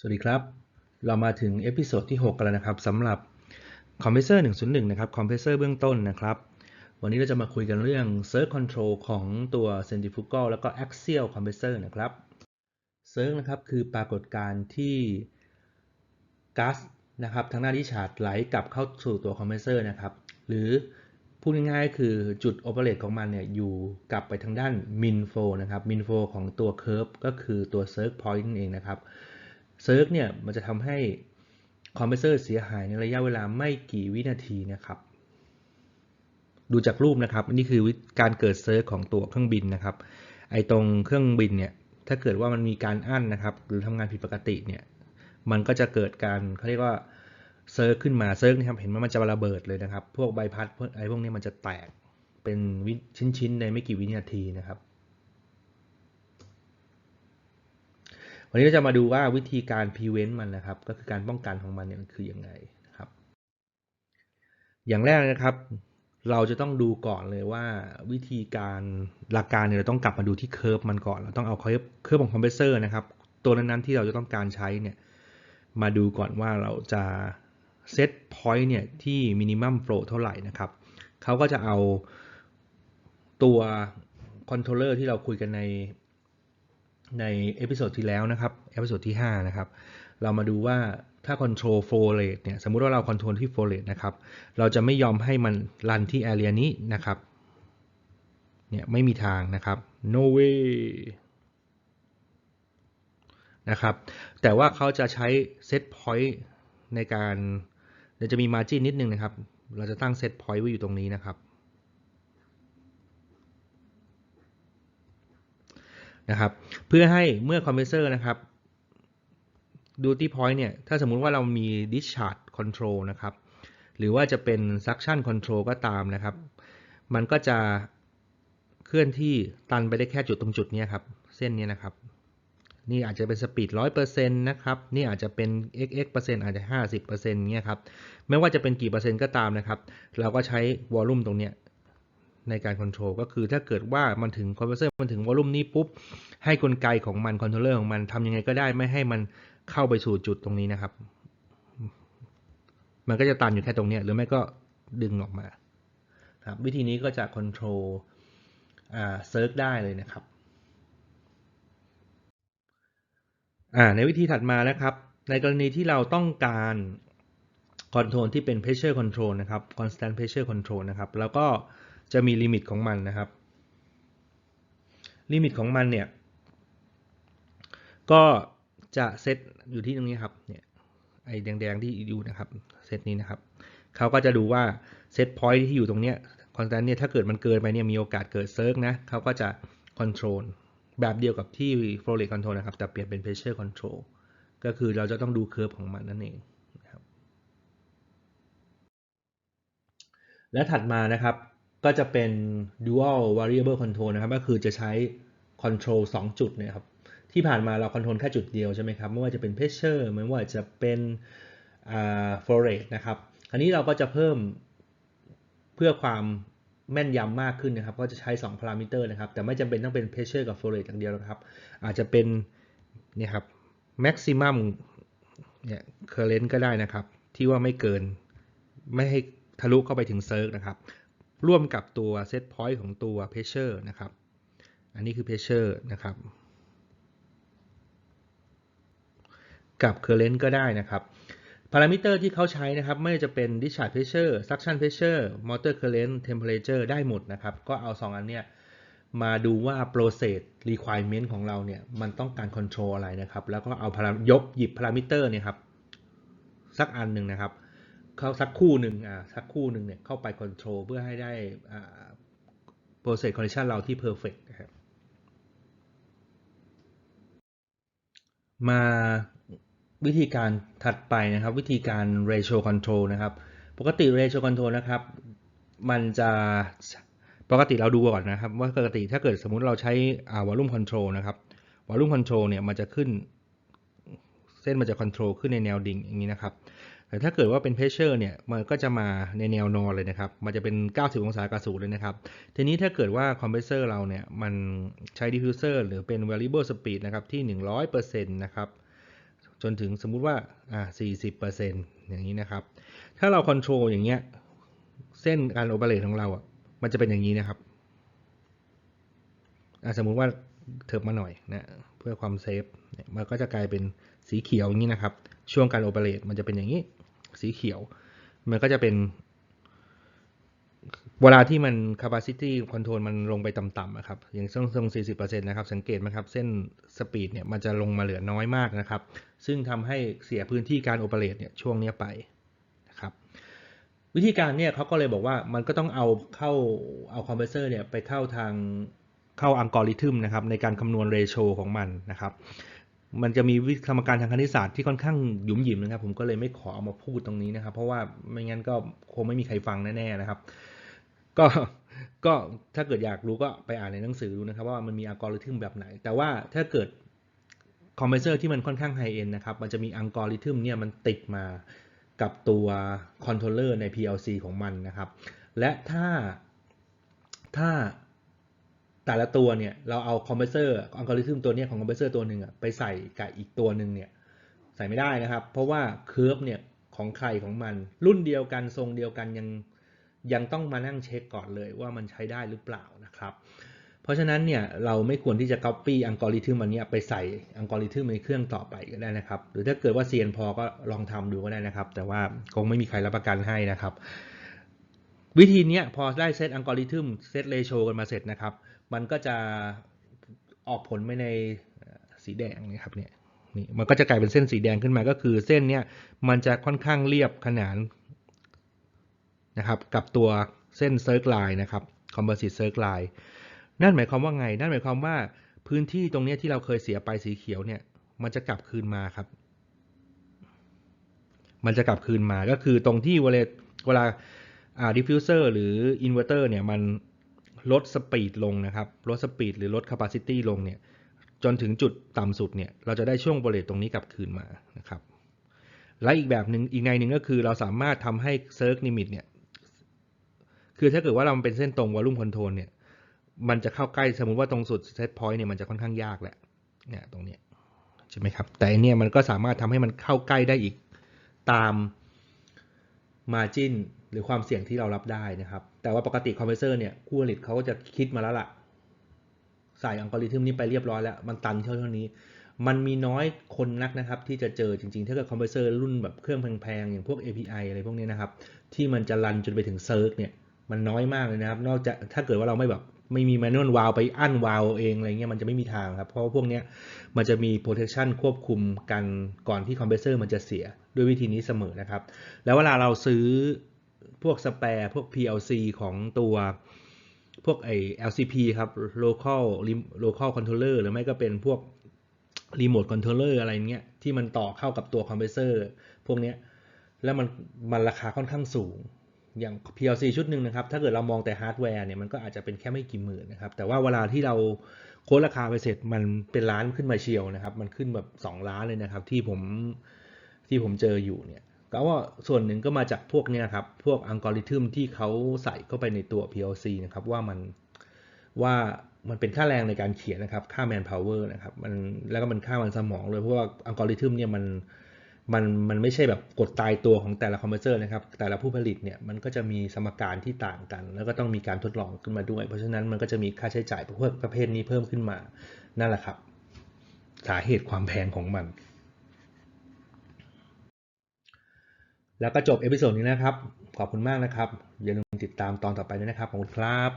สวัสดีครับ เรามาถึงเอพิโซดที่ 6 กันแล้วนะครับสำหรับ Compressor 101 นะครับ Compressor เบื้องต้นนะครับ วันนี้เราจะมาคุยกันเรื่อง Surge Control ของตัว Centrifugal แล้วก็ Axial Compressor นะครับ Surge นะครับคือปรากฏการณ์ที่ก๊าซนะครับทางหน้าที่ชาร์จไหลกลับเข้าสู่ตัว Compressor นะครับ หรือพูดง่ายๆคือจุด operate ของมันเนี่ยอยู่กลับไปทางด้าน min flow นะครับ min flow ของตัว curve ก็คือตัว surge point นั่นเองนะครับ เซิร์ฟเนี่ยมันจะทำให้คอมเพรสเซอร์เสียหายในระยะเวลาไม่กี่วินาทีนะครับดูจากรูปนะครับนี่คือการเกิดเซิร์ฟของตัวเครื่องบินนะครับ ไอตรงเครื่องบินเนี่ยถ้าเกิดว่ามันมีการอั้นนะครับ หรือทำงานผิดปกติเนี่ยมันก็จะเกิดการเขาเรียกว่าเซิร์ฟขึ้นมาเซิร์ฟนะครับเห็นว่ามันจะระเบิดเลยนะครับ พวกใบพัดไอพวกนี้มันจะแตกเป็นชิ้นๆในไม่กี่วินาทีนะครับ วันนี้เราจะมาดูว่าวิธีการ prevent มันนะครับ ก็คือการป้องกันของมันเนี่ยมันคือยังไงนะครับ อย่างแรกนะครับ เราจะต้องดูก่อนเลยว่าวิธีการหลักการเนี่ยเราต้องกลับมาดูที่เคอร์ฟมันก่อน เราต้องเอาเคอร์ฟเคอร์ฟของคอมเพรสเซอร์นะครับ ตัวนั้นๆที่เราจะต้องการใช้เนี่ยมาดูก่อนว่าเราจะเซตพอยต์เนี่ยที่มินิมัมโฟลเท่าไหร่นะครับเขาก็จะเอาตัวคอนโทรลเลอร์ที่เราคุยกันใน ในเอพิโซดที่แล้วนะครับเอพิโซดที่ 5 นะครับ เรามาดูว่าถ้า control flow rate เนี่ย สมมุติว่าเรา control ที่ flow rate นะครับ เราจะไม่ยอมให้มันรันที่ area นี้นะครับ เนี่ยไม่มีทางนะครับ no way นะครับ แต่ว่าเขาจะใช้ set point ในการเดี๋ยวจะมี margin นิดนึงนะครับ เราจะตั้ง set point ไว้อยู่ตรงนี้นะครับ นะครับ เพื่อให้เมื่อคอมเพรสเซอร์นะครับ duty point เนี่ย ถ้าสมมุติว่าเรามี discharge control นะครับ หรือว่าจะเป็น suction control ก็ตามนะครับ มันก็จะเคลื่อนที่ตันไปได้แค่จุดตรงจุดนี้ครับ เส้นนี้นะครับ นี่อาจจะเป็นสปีด100%นะครับ นี่อาจจะเป็น xx เปอร์เซ็นต์อาจจะ 50%เงี้ยครับ ไม่ว่าจะเป็นกี่เปอร์เซ็นต์ก็ตามนะครับ เราก็ใช้วอลลุ่มตรงเนี้ย ในการคอนโทรลก็คือถ้าเกิดว่ามันถึงคอมเพรสเซอร์มันถึงวอลลุ่มนี้ปุ๊บ ให้กลไกของมันคอนโทรลเลอร์ของมันทำยังไงก็ได้ไม่ให้มันเข้าไปสู่จุดตรงนี้นะครับ มันก็จะตันอยู่แค่ตรงนี้หรือไม่ก็ดึงออกมาครับวิธีนี้ก็จะคอนโทรลอ่าเซิร์ฟได้เลยนะครับอ่าในวิธีถัดมานะครับ ในกรณีที่เราต้องการคอนโทรลที่เป็น pressure control นะครับ constant pressure control นะครับ แล้วก็ จะมีลิมิตของมันนะครับ ลิมิตของมันเนี่ย ก็จะเซตอยู่ที่ตรงนี้ครับ เนี่ย ไอ้แดงๆที่อยู่นะครับ เซตนี้นะครับ เขาก็จะดูว่าเซตพอยท์ที่อยู่ตรงเนี้ยคอนสแตนต์เนี่ย ถ้าเกิดมันเกินไปเนี่ย มีโอกาสเกิดเซิร์กนะ เขาก็จะคอนโทรลแบบเดียวกับที่ flow rate control นะครับ แต่เปลี่ยนเป็น pressure control ก็คือเราจะต้องดูเคอร์ฟของมันนั่นเองนะครับและถัดมานะครับ ก็จะเป็น dual variable control นะครับ ก็คือจะใช้ control 2 จุดนี่ยครับ ที่ผ่านมาเรา control แค่จุดเดียวใช่ไหมครับ ไม่ว่าจะเป็น pressure ไม่ว่าจะเป็น flow rate นะครับ คราวนี้เราก็จะเพิ่มเพื่อความแม่นยำมากขึ้นนะครับ ก็จะใช้2พารามิเตอร์นะครับ แต่ไม่จำเป็นต้องเป็น pressure กับ flow rate อย่างเดียวนะครับ อาจจะเป็นนี่ครับ maximum เนี่ย current ก็ได้นะครับ ที่ว่าไม่เกิน ไม่ให้ทะลุเข้าไปถึงเซิร์กนะครับ ร่วมกับตัว set point ของตัว pressure นะครับ อันนี้คือ pressure นะครับ กับ current ก็ได้นะครับ พารามิเตอร์ที่เขาใช้นะครับ ไม่ว่าจะเป็น discharge pressure suction pressure motor current temperature ได้หมดนะครับ ก็เอา 2 อันเนี้ยมาดูว่า process requirement ของเราเนี่ย มันต้องการ control อะไรนะครับ แล้วก็เอาพารายกหยิบพารามิเตอร์เนี่ยครับ สักอันหนึ่งนะครับ เข้าสักคู่หนึ่งอ่าสักคู่หนึ่งเนี่ยเข้าไป control เพื่อให้ได้อ่า process condition เราที่ perfect นะครับมาวิธีการถัดไปนะครับ วิธีการ ratio control นะครับ ปกติ ratio control นะครับ มันจะปกติเราดูก่อนนะครับ ว่าปกติถ้าเกิดสมมุติเราใช้ volume control นะครับ volume control เนี่ยมันจะขึ้น เส้นมันจะ control ขึ้นในแนวดิ่งอย่างนี้นะครับ แต่ถ้าเกิดว่าเป็น pressure เนี่ยมันก็จะมาในแนวนอนเลยนะครับ มันจะเป็น 90 องศากระสูเลยนะครับ ทีนี้ถ้าเกิดว่า compressor เราเนี่ยมันใช้ diffuser หรือเป็น variable speed นะครับที่ 100%นะครับจนถึงสมมุติว่าอ่า40%อย่างนี้นะครับ ถ้าเราคอนโทรลอย่างเงี้ยเส้นการโอเปเรตของเราอะมันจะเป็นอย่างนี้นะครับอะสมมุติว่าเถิบมาหน่อยนะเพื่อความเซฟมันก็จะกลายเป็นสีเขียวอย่างนี้นะครับ ช่วงการโอเปเรตมันจะเป็นอย่างนี้ สีเขียว มันก็จะเป็น เวลาที่มัน capacity control มันลงไปต่ำๆอะครับ อย่างช่วงตรง 40%นะครับ สังเกตไหมครับ เส้น speed เนี่ยมันจะลงมาเหลือน้อยมากนะครับ ซึ่งทำให้เสียพื้นที่การโอเปเรตเนี่ยช่วงนี้ไปนะครับ วิธีการเนี่ยเขาก็เลยบอกว่ามันก็ต้องเอาเข้าเอาคอมเพรสเซอร์เนี่ยไปเข้าทางเข้าอัลกอริทึมนะครับในการคำนวณเรโชของมันนะครับ มันจะมีวิกรรมการทางคณิตศาสตร์ที่ค่อนข้างหยุมหยิมนะครับ ผมก็เลยไม่ขอเอามาพูดตรงนี้นะครับ เพราะว่าไม่งั้นก็คงไม่มีใครฟังแน่ๆนะครับ ก็ก็ถ้าเกิดอยากรู้ก็ไปอ่านในหนังสือดูนะครับ ว่ามันมีอัลกอริทึมแบบไหน แต่ว่าถ้าเกิดคอมเพรสเซอร์ที่มันค่อนข้างไฮเอ็นนะครับ มันจะมีอัลกอริทึมเนี่ยมันติดมากับตัวคอนโทรลเลอร์ใน PLC ของมันนะครับ และถ้าถ้า แต่ละตัวเนี่ยเราเอาคอมเพรสเซอร์อัลกอริทึมตัวนี้ของคอมเพรสเซอร์ตัวหนึ่งอะไปใส่กับอีกตัวหนึ่งเนี่ยใส่ไม่ได้นะครับ เพราะว่าเคอร์ฟเนี่ยของใครของมัน รุ่นเดียวกันทรงเดียวกันยังยังต้องมานั่งเช็คก่อนเลยว่ามันใช้ได้หรือเปล่านะครับ เพราะฉะนั้นเนี่ยเราไม่ควรที่จะ copy อัลกอริทึมอันเนี้ยไปใส่อัลกอริทึมในเครื่องต่อไปก็ได้นะครับ หรือถ้าเกิดว่าเซียนพอก็ลองทำดูก็ได้นะครับ แต่ว่าคงไม่มีใครรับประกันให้นะครับ วิธีเนี้ยพอได้เซตอัลกอริทึมเซตเรโชกันมาเสร็จนะครับ มันก็จะออกผลไปในสีแดงนะครับเนี่ยนี่มันก็จะกลายเป็นเส้นสีแดงขึ้นมาก็คือเส้นเนี้ยมันจะค่อนข้างเรียบขนานนะครับกับตัวเส้นเซิร์กไลน์นะครับคอมโพสิตเซิร์กไลน์นั่นหมายความว่าไง นั่นหมายความว่าพื้นที่ตรงนี้ที่เราเคยเสียไปสีเขียวเนี่ย มันจะกลับคืนมาครับ มันจะกลับคืนมาก็คือตรงที่เวลาเวลาดิฟฟิวเซอร์หรืออินเวอร์เตอร์เนี่ยมัน ลดสปีดลงนะครับลดสปีดหรือลดแคปซิตี้ลงเนี่ยจนถึงจุดต่ำสุดเนี่ยเราจะได้ช่วงบริเวณตรงนี้กลับคืนมานะครับและอีกแบบหนึ่งอีกในหนึ่งก็คือเราสามารถทำให้เซิร์ฟลิมิตเนี่ยคือถ้าเกิดว่าเราเป็นเส้นตรงวอลลุ่มคอนโทรลเนี่ยมันจะเข้าใกล้สมมติว่าตรงสุดเซตพอยต์เนี่ยมันจะค่อนข้างยากแหละเนี่ยตรงเนี้ยใช่ไหมครับแต่อันเนี่ยมันก็สามารถทำให้มันเข้าใกล้ได้อีกตาม margin หรือความเสี่ยงที่เรารับได้นะครับ แต่ว่าปกติคอมเพรสเซอร์เนี่ยผู้ผลิตเขาก็จะคิดมาแล้วล่ะ ใส่อัลกอริทึมนี้ไปเรียบร้อยแล้ว มันตันเท่าเท่านี้ มันมีน้อยคนนักนะครับ ที่จะเจอจริงๆ ถ้าเกิดคอมเพรสเซอร์รุ่นแบบเครื่องแพงๆ อย่างพวก API อะไรพวกนี้นะครับ ที่มันจะรันจนไปถึงเซิร์ฟเนี่ยมันน้อยมากเลยนะครับ นอกจากถ้าเกิดว่าเราไม่แบบไม่มีแมนนวลวาลไปอั้นวาลเองอะไรเงี้ยมันจะไม่มีทางครับ เพราะพวกเนี้ยมันจะมี protection ควบคุมกันก่อนที่คอมเพรสเซอร์มันจะเสียด้วยวิธีนี้เสมอนะครับ แล้วเวลาเราซื้อ พวกสเปร์พวก PLC ของตัวพวกไอ LCP ครับ local local controller หรือไม่ก็เป็นพวก remote controller อะไรเงี้ยที่มันต่อเข้ากับตัวคอมเพรสเซอร์พวกเนี้ยแล้วมันมันราคาค่อนข้างสูง อย่าง PLC ชุดหนึ่งนะครับ ถ้าเกิดเรามองแต่ฮาร์ดแวร์เนี่ยมันก็อาจจะเป็นแค่ไม่กี่หมื่นนะครับ แต่ว่าเวลาที่เราโค้ดราคาไปเสร็จมันเป็นล้านขึ้นมาเชียวนะครับ มันขึ้นแบบ 2 ล้านเลยนะครับ ที่ผมที่ผมเจออยู่เนี่ย ก็ว่าส่วนหนึ่งก็มาจากพวกนี้ยครับ พวกอัลกอริทึมที่เขาใส่เข้าไปในตัว PLC นะครับ ว่ามันว่ามันเป็นค่าแรงในการเขียนนะครับ ค่า manpower นะครับ มันแล้วก็มันค่ามันสมองเลยเพราะว่าอัลกอริทึมเนี่ยมันมันมันไม่ใช่แบบกฎตายตัวของแต่ละคอมเพรสเซอร์นะครับ แต่ละผู้ผลิตเนี่ยมันก็จะมีสมการที่ต่างกัน แล้วก็ต้องมีการทดลองขึ้นมาด้วย เพราะฉะนั้นมันก็จะมีค่าใช้จ่ายพวกประเภทนี้เพิ่มขึ้นมา นั่นแหละครับ สาเหตุความแพงของมัน แล้วก็จบเอพิโซดนี้นะครับ ขอบคุณมากนะครับ อย่าลืมติดตามตอนต่อไปด้วยนะครับ ขอบคุณครับ